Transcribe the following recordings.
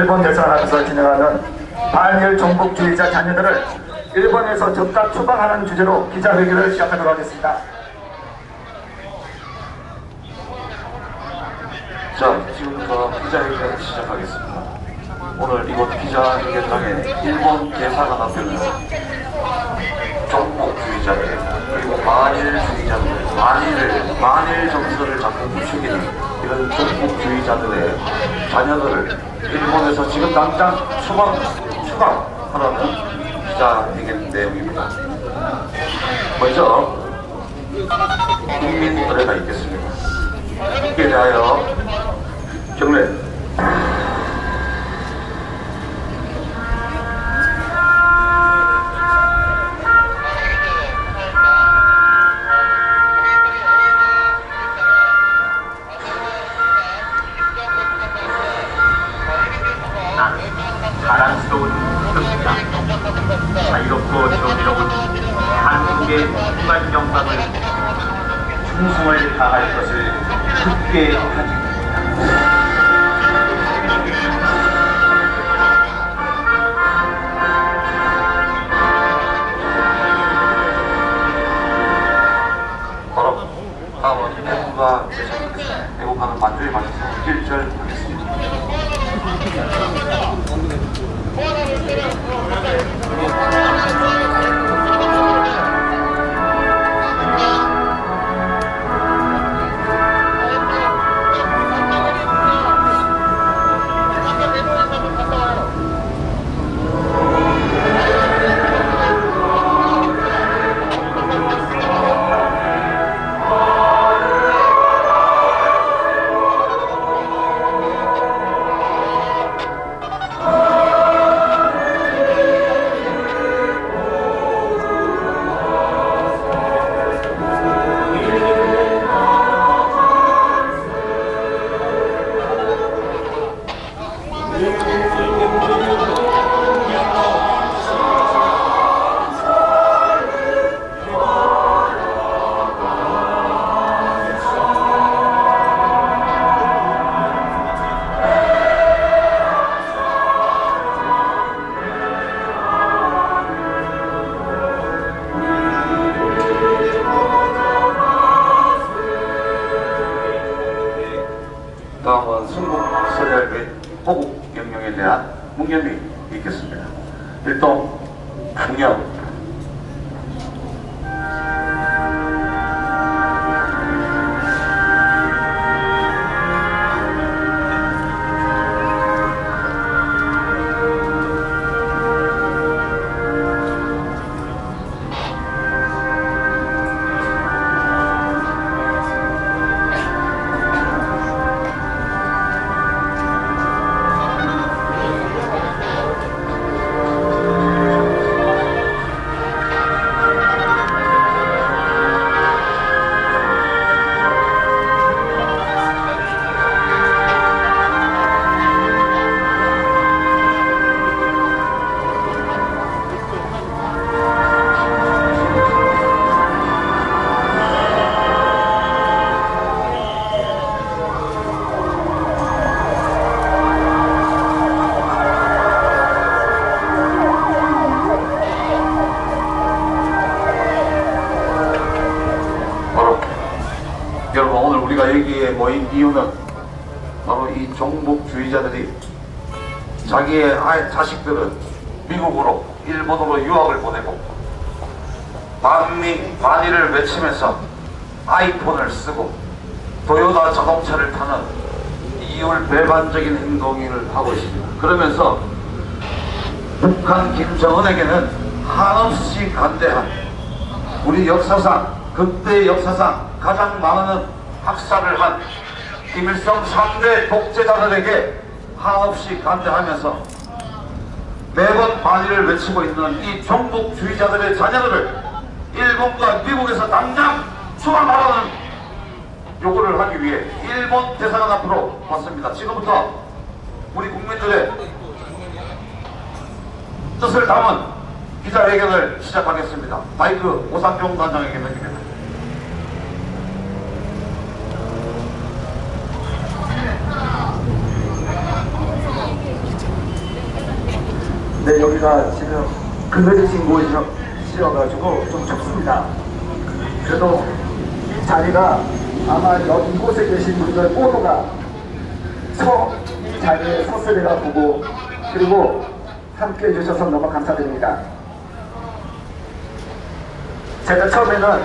일본 대사관에서 진행하는 반일 종북주의자 자녀들을 일본에서 즉각 추방하는 주제로 기자회견을 시작하도록 하겠습니다. 자, 지금부터 기자회견 시작하겠습니다. 오늘 이곳 기자회견장에 일본 대사관 앞에는 종북주의자들 그리고 만일주의자들, 만일을, 만일 정서를 자꾸 부추기는 이런 종북주의자들의 자녀들을 일본에서 지금 당장 추방, 추방하라는 기자회견 내용입니다. 먼저 국민 노래가 있겠습니다. 이에 대하여 경례 충성을 다할 것을 굳게 다짐 이유는 바로 이 종북주의자들이 자기의 아이 자식들은 미국으로 일본으로 유학을 보내고 반미 반일을 외치면서 아이폰을 쓰고 도요타 자동차를 타는 이율 배반적인 행동을 하고 있습니다. 그러면서 북한 김정은에게는 한없이 간대한 우리 역사상 그때 역사상 가장 많은 학살을 한 김일성 3대 독재자들에게 한없이 간대하면서 매번 반일을 외치고 있는 이 종북주의자들의 자녀들을 일본과 미국에서 당장 추방하라는 요구를 하기 위해 일본 대사관 앞으로 왔습니다. 지금부터 우리 국민들의 뜻을 담은 기자회견을 시작하겠습니다. 마이크 오상종 단장에게 넘깁니다. 네, 여기가 지금 그늘진 곳이어가지고 좀 춥습니다. 그래도 이 자리가 아마 여기 이곳에 계신 분들 모두가 처음 이 자리에 섰으리라 보고 그리고 함께 해주셔서 너무 감사드립니다. 제가 처음에는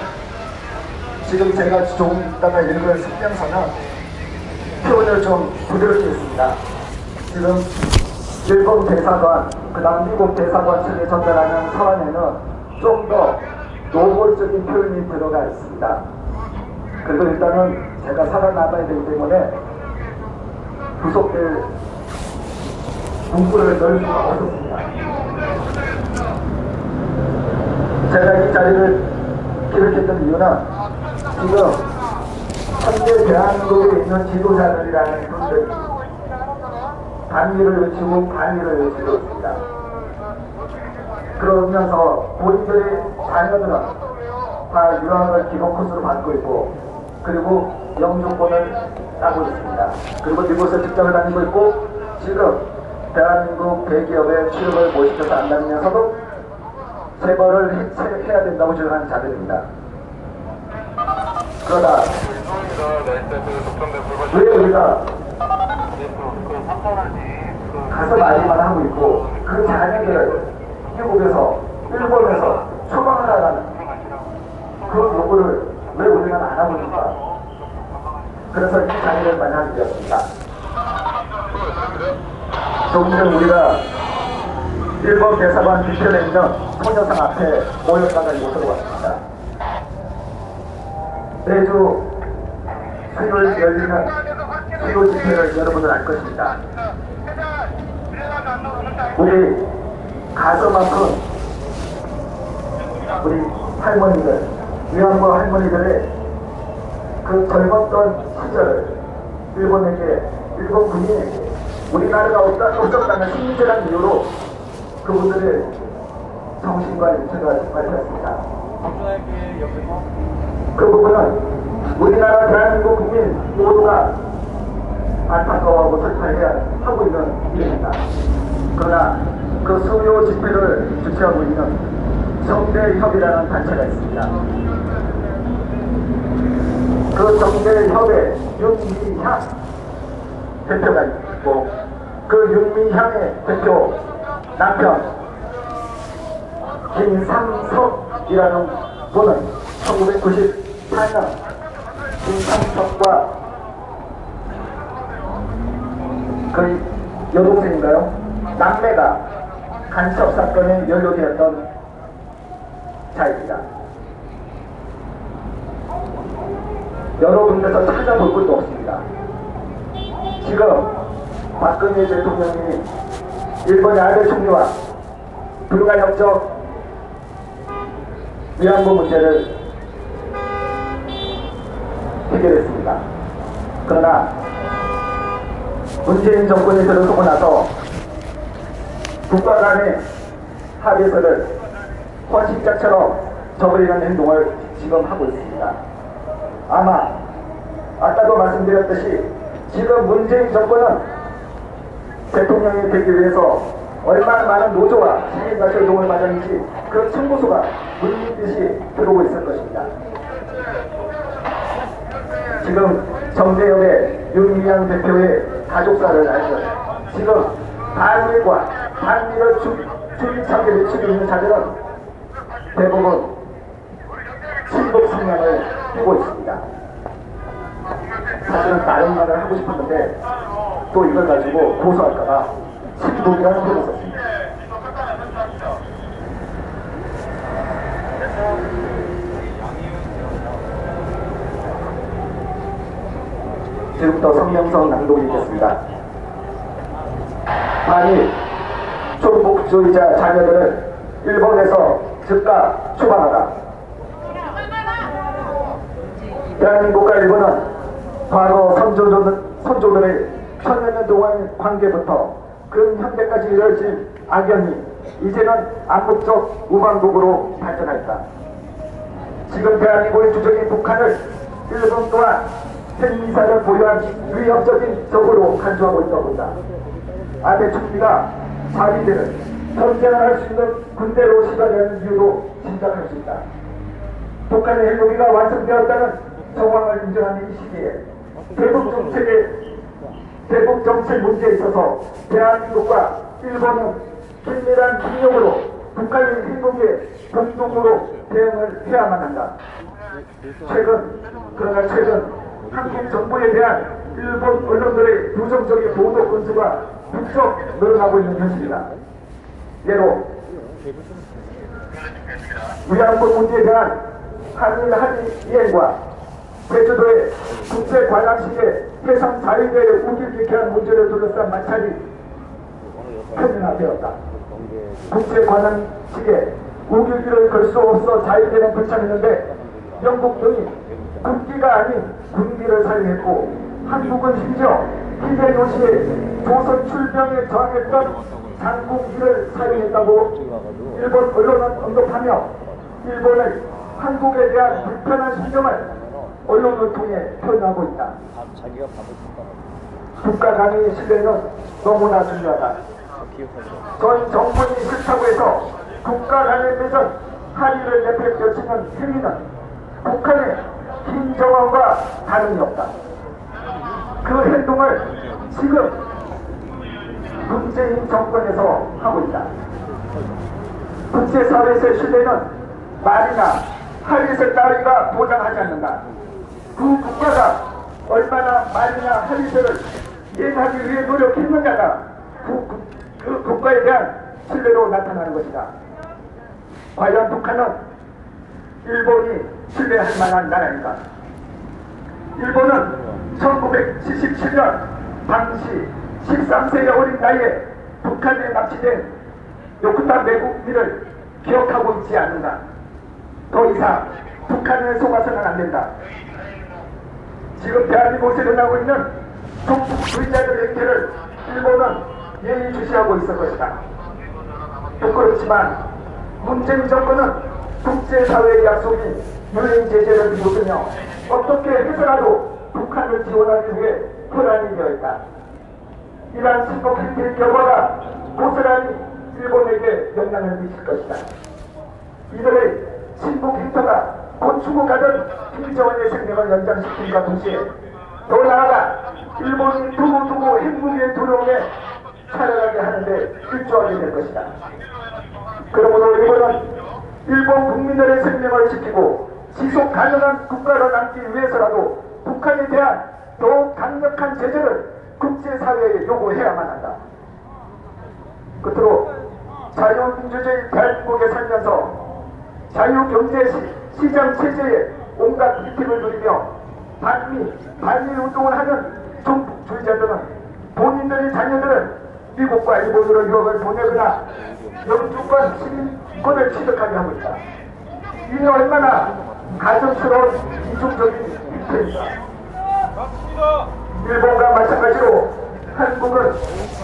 지금 제가 조금 있다가 읽을 성명서는 표현을 좀 부드럽게 했습니다. 지금 일본 대사관, 그 다음 미국 대사관 측에 전달하는 사안에는 좀 더 노골적인 표현이 들어가 있습니다. 그리고 일단은 제가 살아남아야 되기 때문에 구속될 문구를 넣을 수가 없었습니다. 제가 이 자리를 기록했던 이유는 지금 현재 대한민국에 있는 지도자들이라는 분들 이 반미를 외치고 반미를 외치고 있습니다. 그러면서 본인들의 자녀들은 다 유학을 기본 코스로 받고 있고 그리고 영주권을 따고 있습니다. 그리고 미국에서 직장을 다니고 있고 지금 대한민국 대기업에 취업을 못 시켜서 안 다니면서도 재벌을 해- 해야 된다고 주장하는 자들입니다. 그러다 왜 우리가 가서 말리만 하고 있고 그 자녀들을 미국에서 일본에서 처방하라는 그 요구를 왜 우리가 안 하고 있는가? 그래서 이 자리를 마련하게 되었습니다. 조금 전 우리가 일본 대사관 뒤편에 있는 소녀상 앞에 모였다가 이곳으로 왔습니다. 매주 수요일 열리는 수요 집회를 여러분들 알 것입니다 우리 가서만큼 우리 할머니들, 위안부 할머니들의 그 젊었던 시절을 일본에게, 일본 군인에게 우리나라가 없다, 없었다는 심리적인 이유로 그분들의 정신과 육체가 밝혔습니다. 그 부분은 우리나라 대한민국 국민 모두가 안타까워하고 설파해야 하고 있는 일입니다. 그러나 그 수요 집회를 주최하고 있는 정대협이라는 단체가 있습니다. 그 정대협의 윤미향 대표가 있고 그 윤미향의 대표 남편 김상석이라는 분은 1998년 김상석과 그 여동생인가요? 남매가 간첩 사건에 연루되었던 자입니다. 여러 군데서 찾아볼 것도 없습니다. 지금 박근혜 대통령이 일본의 아베 총리와 불가 협정 위안부 문제를 해결했습니다. 그러나 문재인 정권이 들어서고 나서 국가 간의 합의서를 헌신자처럼 저버리는 행동을 지금 하고 있습니다. 아마 아까도 말씀드렸듯이 지금 문재인 정권은 대통령이 되기 위해서 얼마나 많은 노조와 시민과 활동을 마련인지 그 청구서가 물밀듯이 들어오고 있을 것입니다. 지금 정대협의 윤미향 대표의 가족사를 알고 지금 반일과 반일을 주기차게 외치고 있는 자들은 대부분 친북 성향을 띠고 있습니다. 사실은 다른 말을 하고 싶었는데 또 이걸 가지고 고소할까봐 친북이라는 표현을 썼습니다. 지금부터 성명서 낭독이겠습니다. 만일 종북주의자 자녀들을 일본에서 즉각 추방하라. 대한민국과 일본은 과거 선조들, 선조들의 천여 년 동안의 관계부터 근 현대까지 이어진 악연이 이제는 암묵적 우방국으로 발전했다. 지금 대한민국의 주적인 북한을 일본 또한 핵미사를 보유한 위협적인 적으로 간주하고 있다고 본다. 아베 총리가 자위대를 전쟁을 할 수 있는 군대로 시발하는 이유로 짐작할 수 있다. 북한의 핵무기가 완성되었다는 정황을 인정하는 이 시기에 대북 정책의 대북 정책 문제에 있어서 대한민국과 일본은 긴밀한 협력으로 북한의 핵무기에 공동으로 대응을 해야만 한다. 최근 그러나 최근 한국 정부에 대한 일본 언론들의 부정적인 보도 건수가 부쩍 늘어나고 있는 현실이다. 예로 위안부 문제에 대한 한일 한일 이행과 제주도의 국제 관람식의 해상 자유대의 우길기케한 문제를 둘러싼 마찰이 표면화되었다. 국제 관람식에 우길기를 걸 수 없어 자유대는 불참했는데 영국 등이 국기가 아닌 군기를 사용했고 한국은 심지어 도시에 조선 출병에 저항했던 장군기를 사용했다고 일본 언론은 언급하며 일본의 한국에 대한 불편한 심정을 언론을 통해 표현하고 있다. 국가 간의 신뢰는 너무나 중요하다. 전 정권이 싫다고 해서 국가 간의 맺은 한일을 내팽겨치는 행위는 북한의 김정은과 다름이 없다. 그 행동을 지금 문재인 정권에서 하고 있다. 국제사회에서의 신뢰는 말이나 할릿을 따위가 보장하지 않는다. 그 국가가 얼마나 말이나 할릿을 이행하기 위해 노력했느냐가 그, 그, 그 국가에 대한 신뢰로 나타나는 것이다. 과연 북한은 일본이 신뢰할 만한 나라인가? 일본은 1977년 당시 13세의 어린 나이에 북한에 납치된 요크타 매국민을 기억하고 있지 않는가? 더 이상 북한에 속아서는 안 된다. 지금 대한민국에서 일어나고 있는 종북주의자들의 행태를 일본은 예의주시하고 있을 것이다. 부끄럽지만 문재인 정권은 국제사회의 약속인 유엔 제재를 비웃으며 어떻게 해서라도 북한을 지원하기 위해 혼란이 되어 있다. 이러한 침묵 행태의 결과가 고스란히 일본에게 영향을 미칠 것이다. 이들의 침묵 행태가 곧 추구가던 김정은의 생명을 연장시킴과 동시에 더 나아가 일본이 두고두고 핵무기의 두려움에 살아가게 하는데 일조하게 될 것이다. 그러므로 일본은 일본 국민들의 생명을 지키고 지속 가능한 국가로 남기 위해서라도 북한에 대한 더욱 강력한 제재를 국제사회에 요구해야만 한다. 끝으로 자유민주주의 대한민국에 살면서 자유경제 시, 시장 체제에 온갖 혜택을 누리며 반미, 반일 운동을 하는 종북주의자들은 본인들의 자녀들은 미국과 일본으로 유학을 보내거나 영주권 시민권을 취득하게 하고 있다. 이는 얼마나 가정스러운 이중적인 행태인가. 일본과 마찬가지로 한국은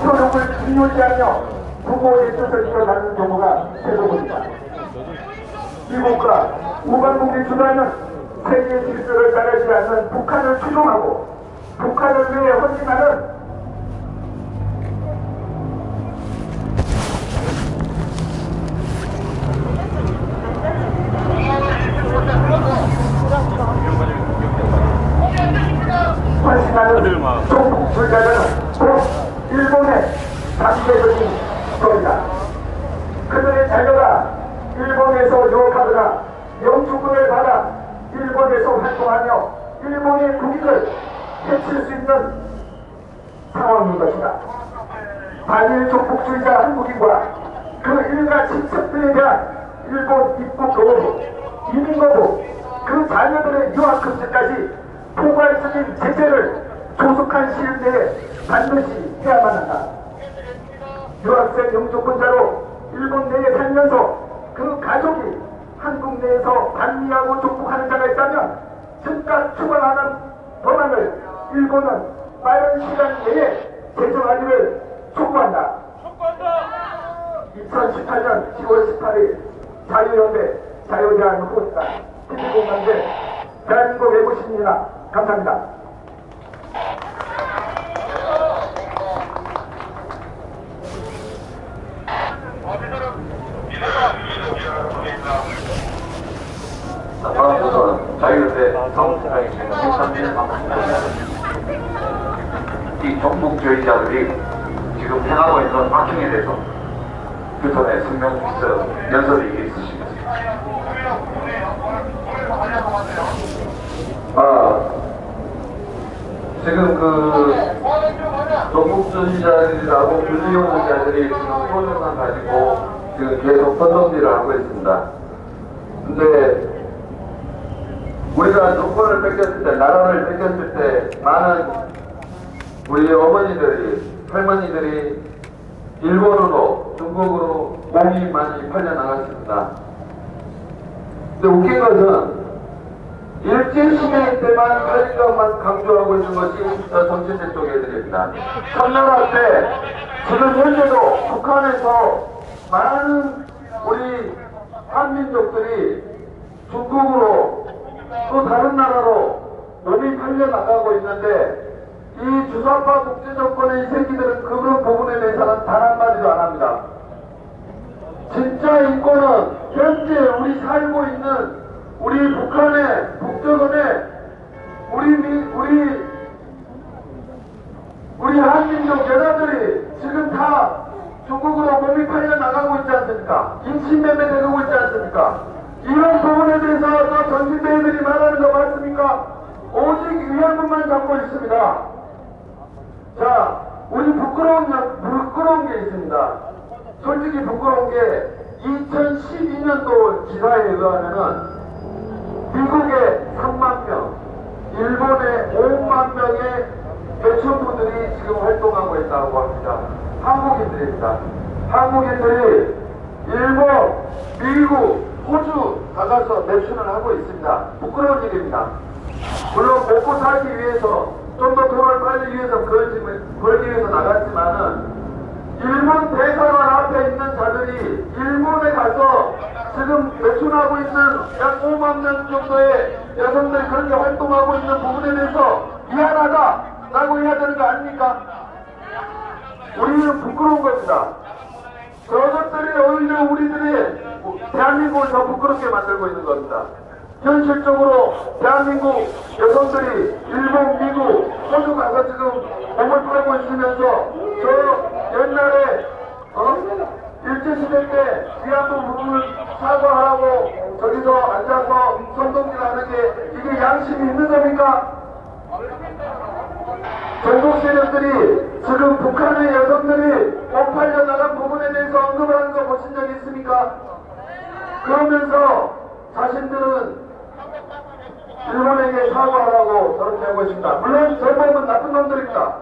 효력을 중요시하며 부모의 뜻을 이뤄가는 경우가 대부분이다. 미국과 우방국이 주도하는 세계 질서를 따르지 않는 북한을 추종하고 북한을 위해 헌신하는 종북 불자들은 곧 일본의 상대적인 것이다. 그들의 자녀가 일본에서 유학하거나 영주권을 받아 일본에서 활동하며 일본의 국익을 해칠 수 있는 상황인 것이다. 반일 종북주의자 한국인과 그 일가 친척들에 대한 일본 입국 거부, 이민 거부, 그 자녀들의 유학 금지까지 포괄적인 제재를 조속한 시일 내에 반드시 해야만 한다. 유학생 영주권자로 일본 내에 살면서 그 가족이 한국 내에서 반미하고 종북하는 자가 있다면 즉각 추방하는 법안을 일본은 빠른 시간 내에 제정하기를 촉구한다. 이 2018년 10월 18일 자유연대 자유대한 후보단 TV공감대 대한민국 감사합니다. 사무총장이십니다. 김찬진 사무총장입니다. 이 종북주의자들이 지금 행하고 있는 박행에 대해서 규탄의 성명서 연설이 있으시겠습니다. 아, 지금 그 종북주의자들이라고 불리우는 자들이 지금 프로젝트를 가지고 지금 계속 선동질을 하고 있습니다. 근데 우리가 정권을 뺏겼을 때, 나라를 뺏겼을 때 많은 우리 어머니들이, 할머니들이 일본으로, 중국으로 몸이 많이 팔려나갔습니다. 근데 웃긴 것은 일제시대 때만 팔 것만 강조하고 있는 것이 저 정치세 쪽 애들입니다. 청나라 때 지금 현재도 북한에서 많은 우리 한민족들이 중국으로 또 다른 나라로 몸이 팔려 나가고 있는데 이 주사파 국제정권의 이 새끼들은 그런 부분에 대해서는 단 한마디도 안 합니다. 진짜 인권은 현재 우리 살고 있는 우리 북한의 북조선의 우리 미, 우리 우리 한민족 여자들이 지금 다 중국으로 몸이 팔려 나가고 있지 않습니까? 인신매매되고 있지 않습니까? 이런 부분에 대해서 또 정신대회들이 말하는 거 맞습니까? 오직 위안부만 잡고 있습니다. 자, 우리 부끄러운, 여- 부끄러운 게 있습니다. 솔직히 부끄러운 게 2012년도 기사에 의하면은 미국의 3만 명, 일본의 5만 명의 매춘부들이 지금 활동하고 있다고 합니다. 한국인들입니다. 한국인들이 일본, 미국, 호주 나가서 매춘을 하고 있습니다. 부끄러운 일입니다. 물론 먹고 살기 위해서 좀 더 돈을 빨리 위해서 벌지, 벌기 위해서 나갔지만은 일본 대사관 앞에 있는 자들이 일본에 가서 지금 매춘하고 있는 약 5만 명 정도의 여성들이 그렇게 활동하고 있는 부분에 대해서 미안하다라고 해야 되는 거 아닙니까? 우리는 부끄러운 겁니다. 저것들이 오히려 우리들이 대한민국을 더 부끄럽게 만들고 있는 겁니다. 현실적으로 대한민국 여성들이 일본, 미국, 호주 가서 지금 몸을 팔고 있으면서 저 옛날에 어? 일제시대 때 위안부 부분을 사과하라고 저기서 앉아서 선동질 하는 게 이게 양심이 있는 겁니까? 전국 세력들이 지금 북한의 여성들이 못 팔려나간 부분에 대해서 언급하는 거 보신 적 있습니까? 그러면서 자신들은 일본에게 사과하라고 저렇게 하고 있습니다. 물론 전범은 나쁜 놈들입니다.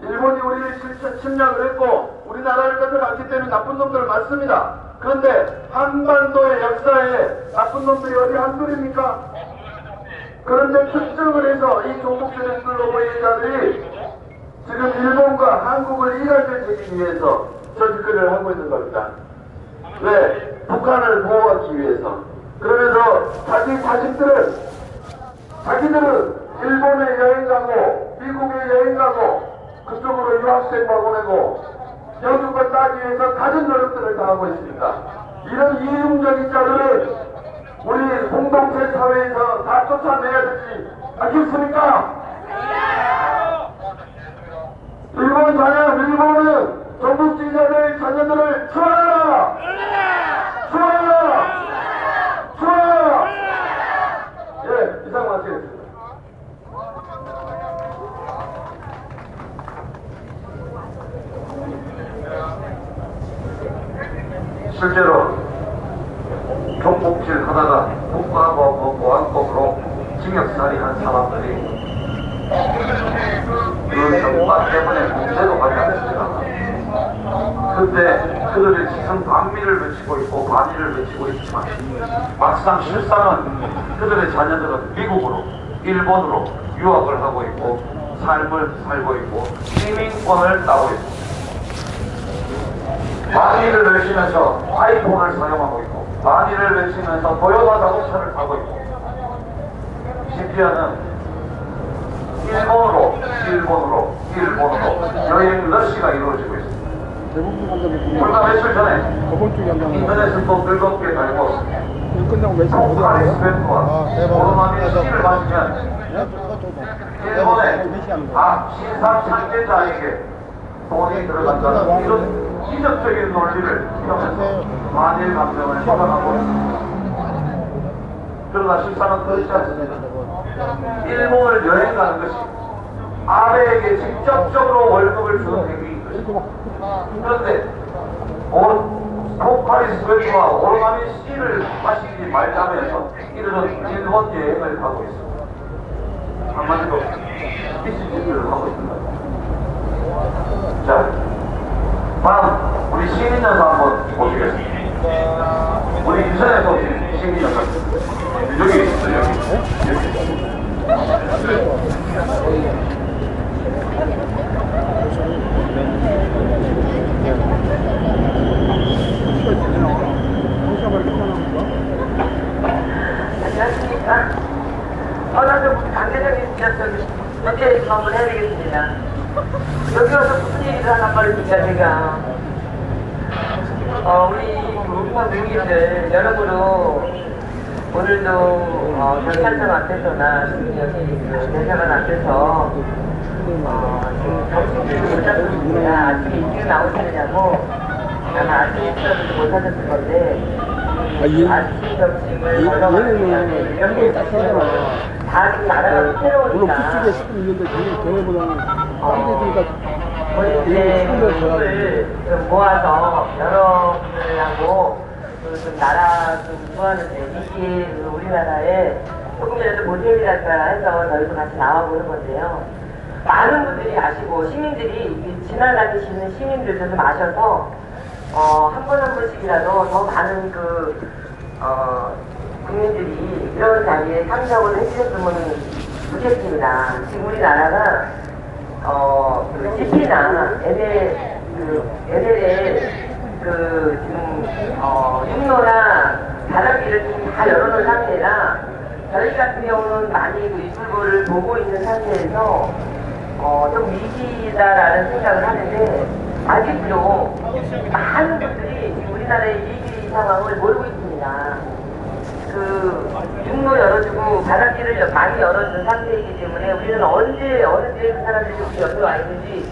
일본이 우리를 실- 침략을 했고 우리나라를 뺏어갔기 때문에 나쁜 놈들 맞습니다. 그런데 한반도의 역사에 나쁜 놈들이 어디 한둘입니까? 그런데 특정을 해서 이 종북 세력들로 보이는 자들이 지금 일본과 한국을 되기 위해서 저 짓거리를 하고 있는 겁니다. 왜? 북한을 보호하기 위해서. 그러면서 자기 자식들은, 자기들은 일본에 여행 가고, 미국에 여행 가고, 그쪽으로 유학생 보내고, 영주권 따기 위해서 가진 노력들을 다하고 있습니다. 이런 이중적인 자들을 우리 공동체 사회에서 다 쫓아내야 되지 않겠습니까? 일본 자녀, 일본은 전국주의자들 자녀들을! 추하라! 추하라! 예, 이상 마치겠습니다. 실제로 종복질 하다가 국가하고 보안법으로 징역살이한 사람들이 그 정관 때문에 문제도 않습니다. 그때 그들의 지상 반미를 외치고 있고 반미를 외치고 있지만 막상 실상은 그들의 자녀들은 미국으로 일본으로 유학을 하고 있고 삶을 살고 있고 시민권을 따고 있습 반의를 외치면서 아이폰을 사용하고 있고 반의를 외치면서 도요타 자동차를 타고 있고 심지어는 일본으로 일본으로 일본으로 여행 러시가 이루어지고 있습니다. 불과 며칠 전에 인터넷을 또 즐겁게 달고 아, 대박. 오로나미 씨를 마시면. 일본의? 각 신상 창제자에게 돈이 들어간다는 이런 기적적인 논리를 이용해서 만일 감정을 처단하고 있습니다. 그러나 실상은 그렇지 않습니다. 일본을 여행 가는 것이 아베에게 직접적으로 월급을 주는 행위인 것입니다. 그런데 오- 포카리 스웨트와 오로나미 씨를 마시지 말자면서 이들은 일본 여행을 가고 있습니다. 한마디로 비스집을 하고 있습니다. 자, 다음 우리 시민연사 한번 보시겠습니다. 우리 오신 시민연사 여기. 여기. 안녕하십니까. 어나도 강대장님 지났던 현재 좀 한번 해야 되겠습니다. 여기 와서 무슨 얘기를 하나 말입니까, 제가. 어, 우리 우리파 국민들 여러모로 오늘도 어, 경찰청 앞에서나 여기 그 대사관 앞에서 어, 점심을 못 잡으십니다. 아침에 일찍 나오시느냐고 아마 아침 식사를 못 하셨을 건데 아, 얘- 아침 점심을 얘- 걸러가는 얘는 이런 게딱 있으면 다 지금 나라가 물론 새로우니까. 북쪽에 시금 있는데 저희 경험보다는 딴 데니까 힘을 좀 모아서 여러 분들하고 그좀 나라 좀 구하는데 이게 그 우리나라에 조금이라도 모델이랄까 해서 저희도 같이 나와보는 건데요. 많은 분들이 아시고 시민들이 이 지나다니시는 시민들도 좀 아셔서 어, 한 번 한 번씩이라도 더 많은 그 어, 국민들이 이런 자리에 참석을 해주셨으면 좋겠습니다. 지금 우리나라가 어, 그 GP나 NL, 그, NL의 그, 지금, 어, 육로나 바닥기를 지금 다 열어놓은 상태라, 저희 같은 경우는 많이 그 유튜브를 보고 있는 상태에서, 어, 좀 위기다라는 생각을 하는데, 아직도 많은 분들이 우리나라의 위기 상황을 모르고 있습니다. 그 육로 열어주고 바닷길을 여- 많이 열어준 상태이기 때문에 우리는 언제 어느 때에 그 사람들이 우리 옆에 와 있는지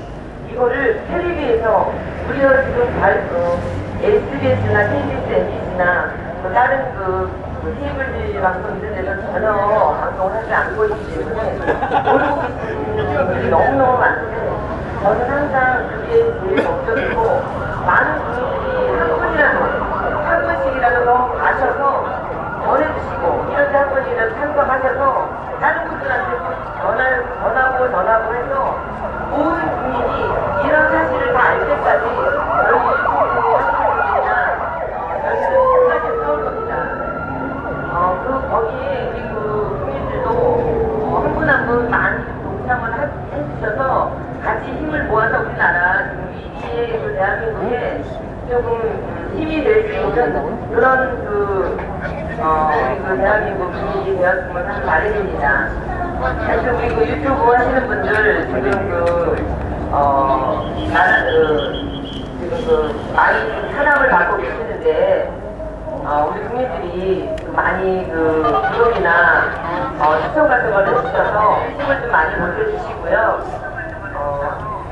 이거를 텔레비에서 우리가 지금 발, 어, SBS나 KBS, MBC나 또 다른 그, 그 케이블 방송 이런 데서 전혀 방송을 하지 않고 있기 때문에 모르고 계시는 분들이 너무너무 많은데 저는 항상 그게 제일 목적이고 많은 분들이 한 분이라도 한 분씩이라도 더 아셔서 전해주시고 이런 한 번이라도 참석하셔서 다른 분들한테 전화, 전하고 전하고 해서 모든 국민이 이런 사실을 다 알 때까지 겁니다. 어, 그, 거기에 우리 그 국민들도 어, 한분 한 분 많이 동참을 하- 해주셔서 같이 힘을 모아서 우리나라 위기의 그 대한민국에 조금 음, 힘이 될 수 있는 그런 그, 어, 그 대한민국이 되었으면 하는 바람입니다. 사실 그 유튜브 하시는 분들 지금 그, 어, 나라, 그, 지금 그 많이 산업을 받고 계시는데 어, 우리 국민들이 그 많이 그 구독이나 어, 추천 같은 걸 해주셔서 힘을 좀 많이 보태주시고요. 어,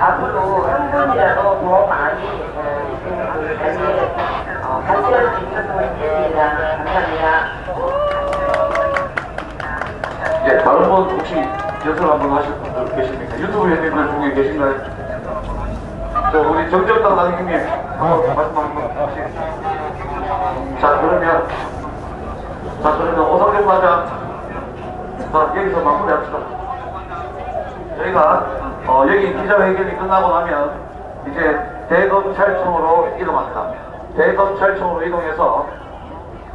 앞으로 한 분이라도 더 많이 어, 그 자리에 어, 같이 할수 있었으면 좋겠습니다. 감사합니다. 예, 다른 분 혹시 연설 한번 하실 분들 계십니까? 유튜브 형님들 중에 계신가요? 저 우리 정정당 당님님 한번 말씀 한번 하시겠습니다. 자 그러면 자 그러면 오상경 과장 자 여기서 마무리합시다. 저희가 어, 여기 기자회견이 끝나고 나면 이제 대검찰청으로 이동합니다. 대검찰청으로 이동해서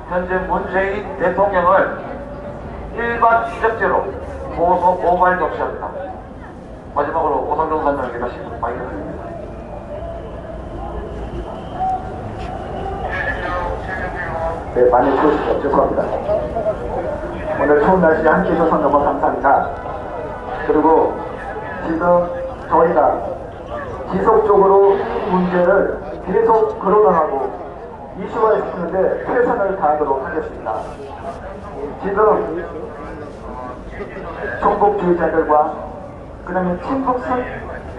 현재 문재인 대통령을 일반 취적죄로 고소 고발 적시합니다. 마지막으로 오상정 선장에게 다시 마이크를 드립니다. 네, 많이 들어주셔서 죄송합니다. 오늘 추운 날씨에 함께 해주셔서 너무 감사합니다. 그리고 지금 저희가 지속적으로 이 문제를 계속 거론하고 이슈화시키는데 최선을 다하도록 하겠습니다. 지금 종북주의자들과 그다음에 친북 성-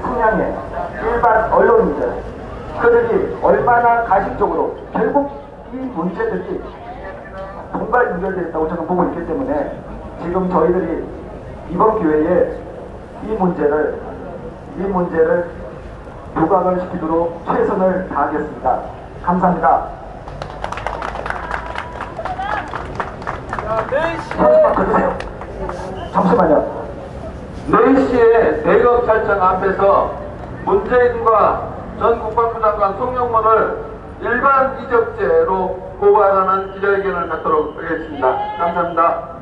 성향의 일반 언론인들 그들이 얼마나 가식적으로 결국 이 문제들이 분발 연결되었다고 저는 보고 있기 때문에 지금 저희들이 이번 기회에 이 문제를 이 문제를 부각을 시키도록 최선을 다하겠습니다. 감사합니다. 잠시만 걸으세요. 잠시만요. 4시에 대검찰청 앞에서 문재인과 전 국방부 장관 송영문을 일반 이적죄로 고발하는 기자회견을 갖도록 하겠습니다. 감사합니다.